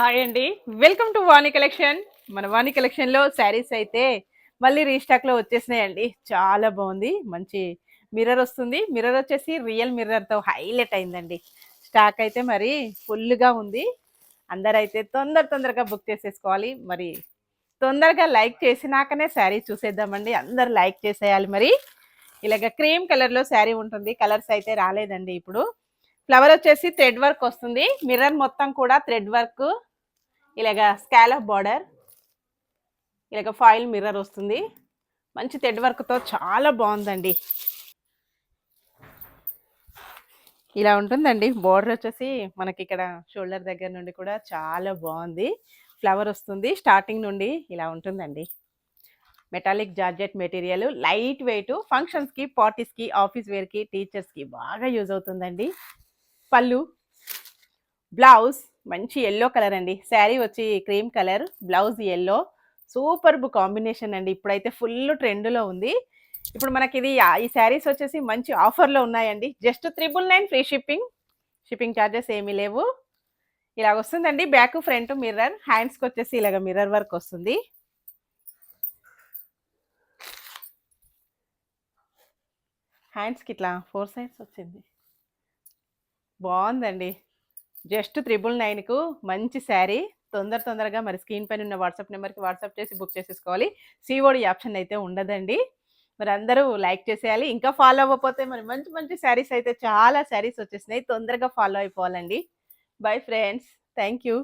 Hi అండి. Welcome to Vani collection మన వాణి కలెక్షన్లో శారీస్ అయితే మళ్ళీ రీస్టాక్లో వచ్చేసినాయండి. చాలా బాగుంది. మంచి మిర్రర్ వస్తుంది. మిర్రర్ వచ్చేసి రియల్ మిర్రర్తో హైలైట్ అయిందండి. స్టాక్ అయితే మరి ఫుల్గా ఉంది. అందరైతే తొందర తొందరగా బుక్ చేసేసుకోవాలి. మరి తొందరగా లైక్ చేసినాకనే శారీ చూసేద్దామండి. అందరు లైక్ చేసేయాలి మరి. ఇలాగ క్రీమ్ కలర్లో శారీ ఉంటుంది. కలర్స్ అయితే రాలేదండి ఇప్పుడు. ఫ్లవర్ వచ్చేసి థ్రెడ్ వర్క్ వస్తుంది. మిర్రర్ మొత్తం కూడా థ్రెడ్ వర్క్ ఇలాగ స్కాలప్ బార్డర్ ఇలాగ ఫాయిల్ మిర్రర్ వస్తుంది. మంచి తెడ్ వర్క్తో చాలా బాగుందండి. ఇలా ఉంటుందండి. బోర్డర్ వచ్చేసి మనకి ఇక్కడ షోల్డర్ దగ్గర నుండి కూడా చాలా బాగుంది. ఫ్లవర్ వస్తుంది స్టార్టింగ్ నుండి ఇలా ఉంటుందండి. Metallic georgette material light weight ఫంక్షన్స్కి పార్టీస్కి ఆఫీస్ వేర్కి టీచర్స్కి బాగా యూజ్ అవుతుందండి. పళ్ళు బ్లౌజ్ మంచి ఎల్లో కలర్ అండి. శారీ వచ్చి cream colour blouse yellow superb combination అండి. ఇప్పుడైతే ఫుల్ ట్రెండ్లో ఉంది. ఇప్పుడు మనకి ఇది ఈ శారీస్ వచ్చేసి మంచి ఆఫర్లో ఉన్నాయండి. Just triple nine free shipping shipping charges ఏమీ లేవు. ఇలాగ వస్తుందండి. బ్యాక్ ఫ్రంట్ మిర్రర్ హ్యాండ్స్కి వచ్చేసి ఇలాగ మిర్రర్ వర్క్ వస్తుంది. హ్యాండ్స్కి ఇట్లా ఫోర్ సైడ్స్ వచ్చింది. బాగుందండి. జస్ట్ త్రిబుల్ నైన్కు మంచి శారీ తొందర తొందరగా మరి స్క్రీన్ పైన ఉన్న వాట్సాప్ నెంబర్కి వాట్సాప్ చేసి బుక్ చేసేసుకోవాలి. సీఓడి ఆప్షన్ అయితే ఉండదండి. మరి అందరూ లైక్ చేసేయాలి. ఇంకా ఫాలో అవ్వకపోతే మరి మంచి మంచి శారీస్ అయితే చాలా శారీస్ వచ్చేసినాయి. తొందరగా follow అయిపోవాలండి. Bye friends. Thank you